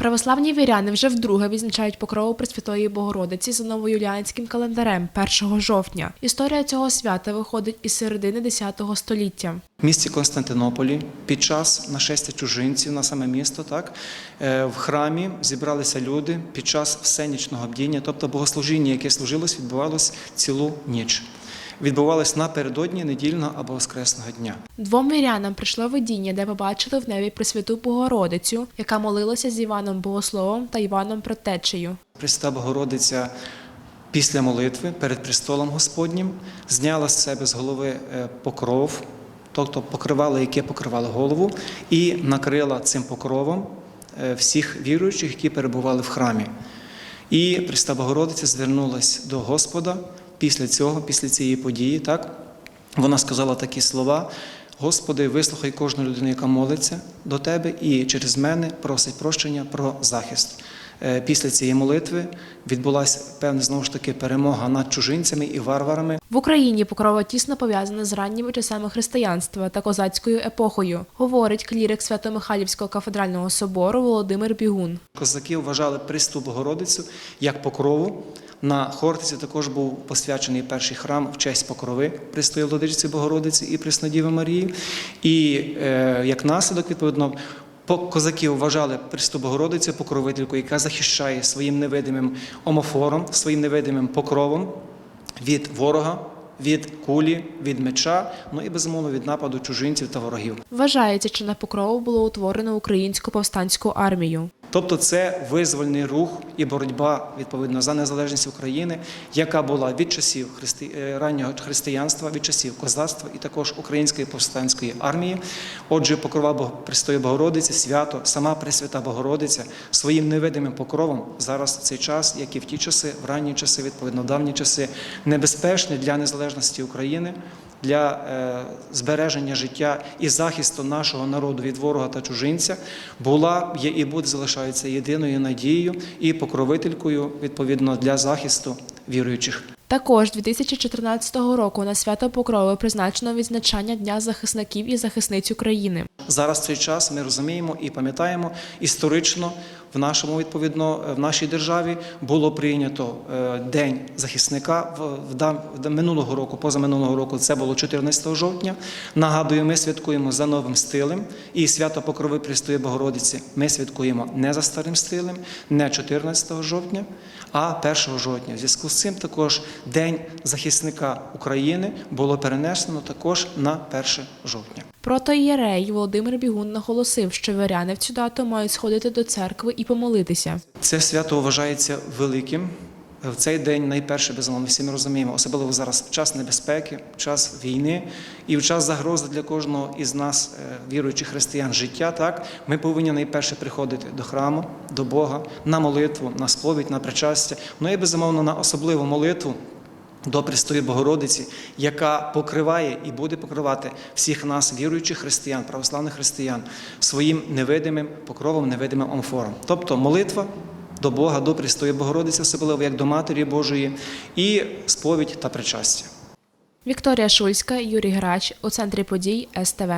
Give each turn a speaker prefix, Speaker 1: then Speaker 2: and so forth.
Speaker 1: Православні віряни вже вдруге відзначають покрову Пресвятої Богородиці за новоюліанським календарем 1 жовтня. Історія цього свята виходить із середини X століття.
Speaker 2: В місті Константинополі під час нашестя чужинців на саме місто, так е, в храмі зібралися люди під час всенічного бдіння, тобто богослужіння, яке служилось, відбувалось цілу ніч. Відбувалось напередодні недільного або воскресного дня.
Speaker 1: Двом вірянам прийшло видіння, де побачили в небі Пресвяту Богородицю, яка молилася з Іваном Богословом та Іваном Предтечею.
Speaker 2: Пресвята Богородиця після молитви перед престолом Господнім зняла з себе з голови е, покров, тобто покривало, яке покривало голову, і накрила цим покровом е, всіх віруючих, які перебували в храмі. І Пресвята Богородиця звернулась до Господа після цього, після цієї події. Так? Вона сказала такі слова. Господи, вислухай кожну людину, яка молиться до Тебе, і через мене просить прощення про захист. Е, Після цієї молитви відбулася певна знову ж таки перемога над чужинцями і варварами.
Speaker 1: В Україні покрова тісно пов'язана з ранніми часами християнства та козацькою епохою, говорить клірик Свято-Михайлівського кафедрального собору Володимир Бігун.
Speaker 2: Козаки вважали Престу Богородицю як покрову. На Хортиці також був посвячений перший храм в честь покрови Престої Владичиці Богородиці і Преснодіви Марії. І е, як наслідок, відповідно, по- козаки вважали Престу Богородицю покровительку, яка захищає своїм невидимим омофором, своїм невидимим покровом від ворога, від кулі, від меча, ну і безумовно від нападу чужинців та ворогів.
Speaker 1: Вважається, чи на покрову було утворено українську повстанську армію.
Speaker 2: Тобто це визвольний рух і боротьба відповідно за незалежність України, яка була від часів христи... е, раннього християнства, від часів козацтва і також Української повстанської армії. Отже, покрова Престої Богородиці, свято, сама Пресвята Богородиця своїм невидимим покровом зараз цей час, як і в ті часи, в ранні часи, відповідно, в давні часи, небезпечний для незалежності України. Для е, збереження життя і захисту нашого народу від ворога та чужинця була, є і буде залишається єдиною надією і покровителькою відповідно для захисту віруючих.
Speaker 1: Також 2014 року на свято Покрови призначено відзначання Дня захисників і захисниць України.
Speaker 2: Зараз в цей час ми розуміємо і пам'ятаємо історично в нашому відповідно в нашій державі було прийнято е, День захисника в, минулого року, позаминулого року. Це було 14 жовтня. Нагадую, ми святкуємо за новим стилем і свято Покрови Престої Богородиці. Ми святкуємо не за старим стилем, не 14 жовтня, а 1 жовтня. В зв'язку з цим також День захисника України було перенесено також на 1 жовтня.
Speaker 1: Протоієрей Володимир Бігун наголосив, що віряни в цю дату мають сходити до церкви і помолитися.
Speaker 2: Це свято вважається великим. В цей день найперше, безумовно, всі ми розуміємо, особливо зараз в час небезпеки, в час війни і в час загрози для кожного із нас, е, віруючих християн, життя. Так ми повинні найперше приходити до храму, до Бога, на молитву, на сповідь, на причастя. Ну і безумовно на особливу молитву. До Престої Богородиці, яка покриває і буде покривати всіх нас, віруючих християн, православних християн, своїм невидимим покровом, невидимим омфором. Тобто молитва до Бога, до Престої Богородиці, особливо як до Матері Божої, і сповідь та причастя.
Speaker 1: Вікторія Шульська, Юрій Грач у центрі подій СТВ.